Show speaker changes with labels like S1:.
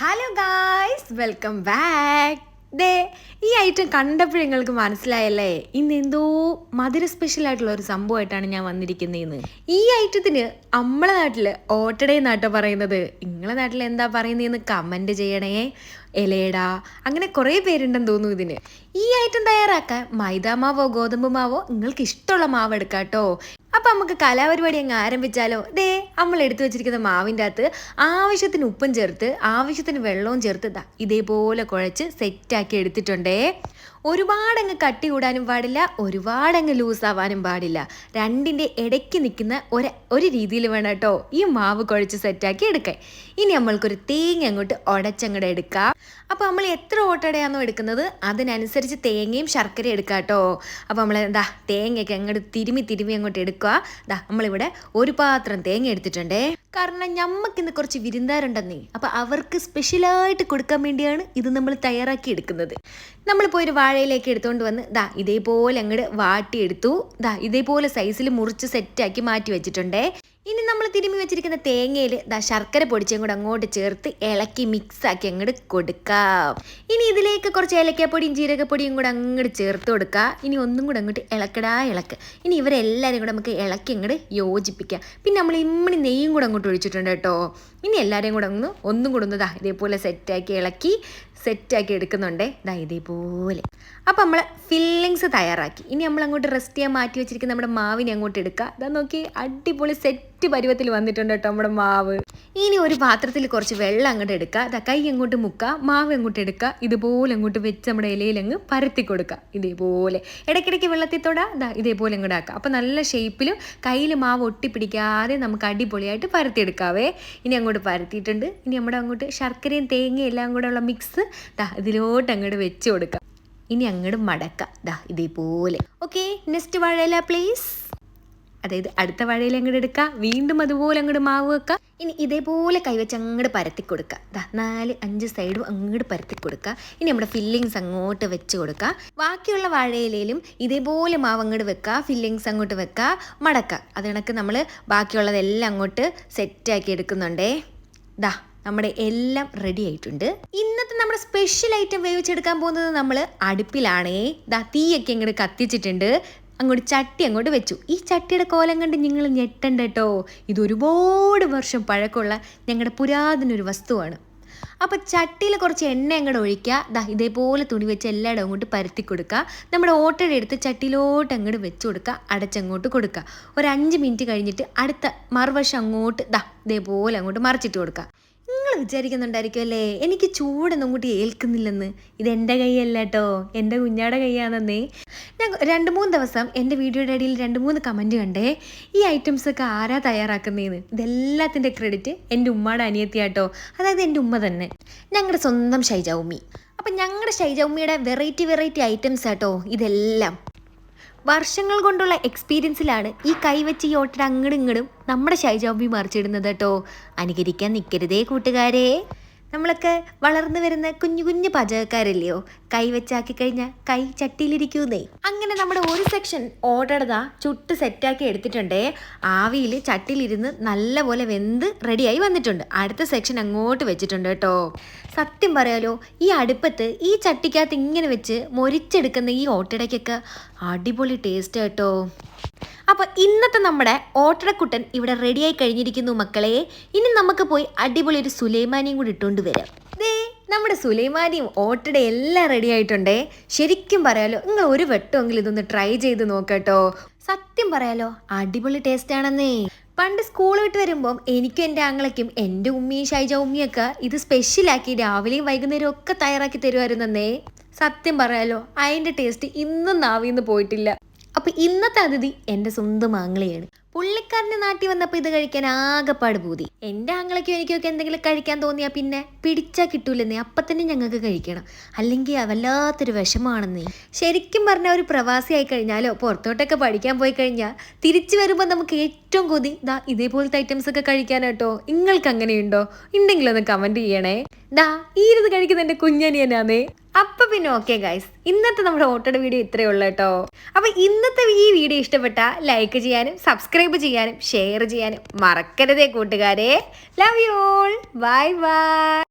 S1: Hello guys welcome back ദേ ഈ item കണ്ടപ്പോഴും നിങ്ങൾക്ക് മനസ്സിലായല്ലേ? ഇന്ന് എന്തോ മധുര സ്പെഷ്യൽ ആയിട്ടുള്ള ഒരു സംഭവമായിട്ടാണ് ഞാൻ വന്നിരിക്കുന്നതെന്ന് ഈ ഐറ്റത്തിന് നമ്മളെ നാട്ടിൽ ഓട്ടടേ നാട്ടോ പറയുന്നത്. നിങ്ങളെ നാട്ടിൽ എന്താ പറയുന്നതെന്ന് കമന്റ് ചെയ്യണേ. ഇലയട അങ്ങനെ കുറേ പേരുണ്ടെന്ന് തോന്നുന്നു ഇതിന്. ഈ ഐറ്റം തയ്യാറാക്കാൻ മൈദാ മാവോ ഗോതമ്പ് മാവോ നിങ്ങൾക്ക് ഇഷ്ടമുള്ള മാവ് എടുക്കാം കേട്ടോ അപ്പം നമുക്ക് കലാപരിപാടി അങ്ങ് ആരംഭിച്ചാലോ? ദേ നമ്മൾ എടുത്തു വെച്ചിരിക്കുന്ന മാവിന്റെ അകത്ത് ആവശ്യത്തിന് ഉപ്പും ചേർത്ത് ആവശ്യത്തിന് വെള്ളവും ചേർത്ത് ഇതേപോലെ കുഴച്ച് സെറ്റാക്കി എടുത്തിട്ടുണ്ടേ. ഒരുപാടങ്ങ് കട്ടി കൂടാനും പാടില്ല ഒരുപാടങ്ങ് ലൂസ് ആവാനും പാടില്ല. രണ്ടിന്റെ ഇടയ്ക്ക് നിൽക്കുന്ന ഒരു ഒരു രീതിയിൽ വേണം കേട്ടോ ഈ മാവ് കുഴച്ച് സെറ്റാക്കി എടുക്കാൻ. ഇനി നമ്മൾക്കൊരു തേങ്ങ അങ്ങോട്ട് ഉടച്ചങ്ങോട്ട് എടുക്കാം. അപ്പോൾ നമ്മൾ എത്ര ഓട്ടടയാണോ എടുക്കുന്നത്? അതിനനുസരിച്ച് തേങ്ങയും ശർക്കരയും എടുക്കാം കേട്ടോ. അപ്പോൾ നമ്മൾ എന്താ തേങ്ങയൊക്കെ അങ്ങോട്ട് തിരുമി തിരുമി അങ്ങോട്ട് എടുക്കുക. ദാ നമ്മളിവിടെ ഒരു പാത്രം തേങ്ങ എടുത്തിട്ടുണ്ടേ. കാരണം ഞമ്മക്കിന്ന് കുറച്ച് വിരുന്നാരുണ്ടെന്നേ അപ്പോൾ അവർക്ക് സ്പെഷ്യലായിട്ട് കൊടുക്കാൻ വേണ്ടിയാണ് ഇത് നമ്മൾ തയ്യാറാക്കി എടുക്കുന്നത്. നമ്മളിപ്പോൾ ഒരു വാഴയിലേക്ക് എടുത്തുകൊണ്ട് വന്ന് ദാ ഇതേപോലെ അങ്ങോട്ട് വാട്ടിയെടുത്തു. ദാ ഇതേപോലെ സൈസിൽ മുറിച്ച് സെറ്റാക്കി മാറ്റി വെച്ചിട്ടുണ്ടേ. ഇനി നമ്മൾ തിരുമ്മി വെച്ചിരിക്കുന്ന തേങ്ങയിൽ ദാ ശർക്കര പൊടിച്ചും കൂടെ അങ്ങോട്ട് ചേർത്ത് ഇളക്കി മിക്സ് ആക്കി അങ്ങോട്ട് കൊടുക്കാം. ഇനി ഇതിലേക്ക് കുറച്ച് ഏലക്കാപ്പൊടിയും ജീരകപ്പൊടിയും കൂടെ അങ്ങോട്ട് ചേർത്ത് കൊടുക്കുക ഇനി ഒന്നും കൂടെ അങ്ങോട്ട് ഇളക്കടാ ഇളക്ക്. ഇനി ഇവരെല്ലാവരും കൂടെ നമുക്ക് ഇളക്കി അങ്ങോട്ട് യോജിപ്പിക്കാം. പിന്നെ നമ്മൾ ഇമ്മണി നെയ്യും കൂടെ അങ്ങോട്ട് ഒഴിച്ചിട്ടുണ്ട് കേട്ടോ. ഇനി എല്ലാവരെയും കൂടെ ഒന്ന് ഒന്നും കൂടെ ദാ ഇതേപോലെ സെറ്റാക്കി ഇളക്കി സെറ്റാക്കി എടുക്കുന്നുണ്ടേ. ദാ ഇതേപോലെ. അപ്പം നമ്മൾ ഫില്ലിങ്സ് തയ്യാറാക്കി. ഇനി നമ്മൾ അങ്ങോട്ട് റെസ്റ്റ് ചെയ്യാൻ മാറ്റി വെച്ചിരിക്കുന്ന നമ്മുടെ മാവിനെ അങ്ങോട്ട് എടുക്കുക ഇതാ നോക്കി അടിപൊളി സെറ്റ് പരുവത്തിൽ വന്നിട്ടുണ്ട് കേട്ടോ നമ്മുടെ മാവ്. ഇനി ഒരു പാത്രത്തിൽ കുറച്ച് വെള്ളം അങ്ങോട്ട് എടുക്കുക ഇതാ കൈ അങ്ങോട്ട് മുക്കുക മാവ് അങ്ങോട്ട് എടുക്കുക ഇതുപോലെ അങ്ങോട്ട് വെച്ച് നമ്മുടെ ഇലയിൽ അങ്ങ് പരത്തി കൊടുക്കുക ഇതേപോലെ. ഇടയ്ക്കിടയ്ക്ക് വെള്ളത്തിൽ തൊടാ. ഇതാ ഇതേപോലെ അങ്ങോട്ട് ആക്കുക അപ്പം നല്ല ഷേപ്പിലും കയ്യിൽ മാവ് ഒട്ടിപ്പിടിക്കാതെ നമുക്ക് അടിപൊളിയായിട്ട് പരത്തിയെടുക്കാവേ ഇനി അങ്ങോട്ട് പരത്തിയിട്ടുണ്ട്. ഇനി നമ്മുടെ അങ്ങോട്ട് ശർക്കരയും തേങ്ങയും എല്ലാം കൂടെ ഉള്ള മിക്സ് ദാ ഇതിലോട്ട് അങ്ങോട്ട് വെച്ച് കൊടുക്കാം. ഇനി അങ്ങോട്ട് മടക്കാം. ദാ ഇതേപോലെ. ഓക്കെ നെക്സ്റ്റ് വാഴയില പ്ലീസ് അതായത് അടുത്ത വാഴയിൽ അങ്ങോട്ട് എടുക്കുക വീണ്ടും അതുപോലെ അങ്ങോട്ട് മാവ് വെക്കുക ഇനി ഇതേപോലെ കൈവച്ച് അങ്ങോട്ട് പരത്തി കൊടുക്കുക ദാ നാല് അഞ്ച് സൈഡും അങ്ങോട്ട് പരത്തി കൊടുക്കുക ഇനി നമ്മുടെ ഫില്ലിങ്സ് അങ്ങോട്ട് വെച്ച് കൊടുക്കുക ബാക്കിയുള്ള വാഴയിലയിലും ഇതേപോലെ മാവ് അങ്ങോട്ട് വെക്കുക ഫില്ലിങ്സ് അങ്ങോട്ട് വെക്കുക മടക്കുക അത് നമ്മൾ ബാക്കിയുള്ളതെല്ലാം അങ്ങോട്ട് സെറ്റാക്കി എടുക്കുന്നുണ്ടേ. ദാ നമ്മുടെ എല്ലാം റെഡി ആയിട്ടുണ്ട്. ഇന്നത്തെ നമ്മുടെ സ്പെഷ്യൽ ഐറ്റം വേവിച്ചെടുക്കാൻ പോകുന്നത് നമ്മൾ അടുപ്പിലാണേ. ദാ തീയൊക്കെ ഇങ്ങോട്ട് കത്തിച്ചിട്ടുണ്ട്. അങ്ങോട്ട് ചട്ടി അങ്ങോട്ട് വെച്ചു. ഈ ചട്ടിയുടെ കോലം കണ്ട് നിങ്ങൾ ഞെട്ടണ്ട കേട്ടോ ഇത് ഒരുപാട് വർഷം പഴക്കമുള്ള ഞങ്ങളുടെ പുരാതന ഒരു വസ്തുവാണ്. അപ്പോൾ ചട്ടിയിൽ കുറച്ച് എണ്ണ അങ്ങോട്ട് ഒഴിക്കുക. ദാ ഇതേപോലെ തുണി വെച്ച് എല്ലായിടം അങ്ങോട്ട് പരത്തി കൊടുക്കുക. നമ്മുടെ ഓട്ടയുടെ എടുത്ത് ചട്ടിയിലോട്ട് അങ്ങോട്ട് വെച്ച് കൊടുക്കുക. അടച്ചങ്ങോട്ട് കൊടുക്കുക. ഒരു അഞ്ച് മിനിറ്റ് കഴിഞ്ഞിട്ട് അടുത്ത മറുവശം അങ്ങോട്ട് ദാ ഇതേപോലെ അങ്ങോട്ട് മറിച്ചിട്ട് കൊടുക്കുക. വിചാരിക്കുന്നുണ്ടായിരിക്കും അല്ലേ? എനിക്ക് ചൂടൊന്നും കൂട്ടി ഏൽക്കുന്നില്ലെന്ന്. ഇത് എന്റെ കൈയല്ല കേട്ടോ എന്റെ കുഞ്ഞാടെ കൈയാണെന്നേ. ഞാൻ രണ്ട് മൂന്ന് ദിവസം എന്റെ വീഡിയോയുടെ ഇടയിൽ രണ്ട് മൂന്ന് കമന്റ് കണ്ടേ. ഈ ഐറ്റംസ് ഒക്കെ ആരാ തയ്യാറാക്കുന്നതെന്ന് ഇതെല്ലാത്തിന്റെ ക്രെഡിറ്റ് എന്റെ ഉമ്മയുടെ അനിയത്തിയാട്ടോ അതായത് എന്റെ ഉമ്മ തന്നെ. ഞങ്ങളുടെ സ്വന്തം ഷൈജ ഉമ്മി അപ്പം ഞങ്ങളുടെ ഷൈജ ഉമ്മിയുടെ വെറൈറ്റി വെറൈറ്റി ഐറ്റംസ് ആട്ടോ ഇതെല്ലാം. വർഷങ്ങൾ കൊണ്ടുള്ള എക്സ്പീരിയൻസിലാണ് ഈ കൈവച്ച് ഈ ഓട്ടർ അങ്ങടും ഇങ്ങടും നമ്മുടെ ഷൈജോബി മറിച്ചിടുന്നത് കേട്ടോ അനുകരിക്കാൻ നിൽക്കരുതേ കൂട്ടുകാരെ. നമ്മളൊക്കെ വളർന്നു വരുന്ന കുഞ്ഞു കുഞ്ഞു പാചകക്കാരല്ലയോ? കൈ വെച്ചാക്കി കഴിഞ്ഞാൽ കൈ ചട്ടിയിലിരിക്കൂന്നേ. അങ്ങനെ നമ്മുടെ ഒരു സെക്ഷൻ ഓടടതാ ചുട്ട് സെറ്റാക്കി എടുത്തിട്ടുണ്ടേ. ആവിയിൽ ചട്ടിയിലിരുന്ന് നല്ലപോലെ വെന്ത് റെഡിയായി വന്നിട്ടുണ്ട്. അടുത്ത സെക്ഷൻ അങ്ങോട്ട് വെച്ചിട്ടുണ്ട് കേട്ടോ. സത്യം പറയാലോ ഈ അടുപ്പത്ത് ഈ ചട്ടിക്കകത്ത് ഇങ്ങനെ വെച്ച് മൊരിച്ചെടുക്കുന്ന ഈ ഓട്ടടയ്ക്കൊക്കെ അടിപൊളി ടേസ്റ്റ് കേട്ടോ. അപ്പോൾ ഇന്നത്തെ നമ്മുടെ ഓട്ടടക്കുട്ടൻ ഇവിടെ റെഡിയായി കഴിഞ്ഞിരിക്കുന്നു മക്കളെ. ഇനി നമുക്ക് പോയി അടിപൊളി ഒരു സുലൈമാനിയും കൂടി ഇട്ടുകൊണ്ട് വരാം. ദേ നമ്മുടെ സുലൈമാനിയും ഓട്ടട എല്ലാം റെഡി ആയിട്ടുണ്ടേ. ശരിക്കും പറയാലോ നിങ്ങൾ ഒരു വട്ടമെങ്കിലും ഇതൊന്ന് ട്രൈ ചെയ്ത് നോക്കട്ടോ. സത്യം പറയാലോ അടിപൊളി ടേസ്റ്റ് ആണെന്നേ. പണ്ട് സ്കൂൾ വിട്ട് വരുമ്പം എനിക്കും എന്റെ ആങ്ങളയ്ക്കും എന്റെ ഉമ്മിയും ഷൈജ ഉമ്മിയൊക്കെ ഇത് സ്പെഷ്യലാക്കി രാവിലെയും വൈകുന്നേരവും ഒക്കെ തയ്യാറാക്കി തരുമായിരുന്നേ സത്യം പറയാലോ അതിന്റെ ടേസ്റ്റ് ഇന്നും നാവിന്ന് പോയിട്ടില്ല. അപ്പൊ ഇന്നത്തെ അതിഥി എന്റെ സ്വന്തം ആംഗ്ലയാണ്. പുള്ളിക്കാരന്റെ നാട്ടിൽ വന്നപ്പോൾ ഇത് കഴിക്കാൻ ആകെപ്പാട് പൂതി. എന്റെ ആങ്ങളയ്ക്കും എനിക്കൊക്കെ എന്തെങ്കിലും കഴിക്കാൻ തോന്നിയാ പിന്നെ പിടിച്ചാ കിട്ടൂലെന്നേ അപ്പം തന്നെ ഞങ്ങൾക്ക് കഴിക്കണം. അല്ലെങ്കിൽ വല്ലാത്തൊരു വിഷമാണെന്നേ. ശരിക്കും പറഞ്ഞ ഒരു പ്രവാസി ആയി കഴിഞ്ഞാലോ പുറത്തോട്ടൊക്കെ പഠിക്കാൻ പോയി കഴിഞ്ഞാൽ തിരിച്ചു വരുമ്പോൾ നമുക്ക് ഏറ്റവും കൊതി ദാ ഇതേപോലത്തെ ഐറ്റംസ് ഒക്കെ കഴിക്കാനോട്ടോ. നിങ്ങൾക്ക് അങ്ങനെയുണ്ടോ ഉണ്ടെങ്കിലൊന്ന് കമന്റ് ചെയ്യണേ. ദാ ഈ ഇരുന്ന് കഴിക്കുന്ന എന്റെ കുഞ്ഞനിയനാന്നേ. അപ്പൊ പിന്നെ ഓക്കെ ഗൈസ് ഇന്നത്തെ നമ്മുടെ ഓട്ടോയുടെ വീഡിയോ ഇത്രയേ ഉള്ളൂ കേട്ടോ. അപ്പൊ ഇന്നത്തെ ഈ വീഡിയോ ഇഷ്ടപ്പെട്ട ലൈക്ക് ചെയ്യാനും സബ്സ്ക്രൈബ് ചെയ്യാനും ഷെയർ ചെയ്യാനും മറക്കരുതേ കൂട്ടുകാരെ. Love you all bye bye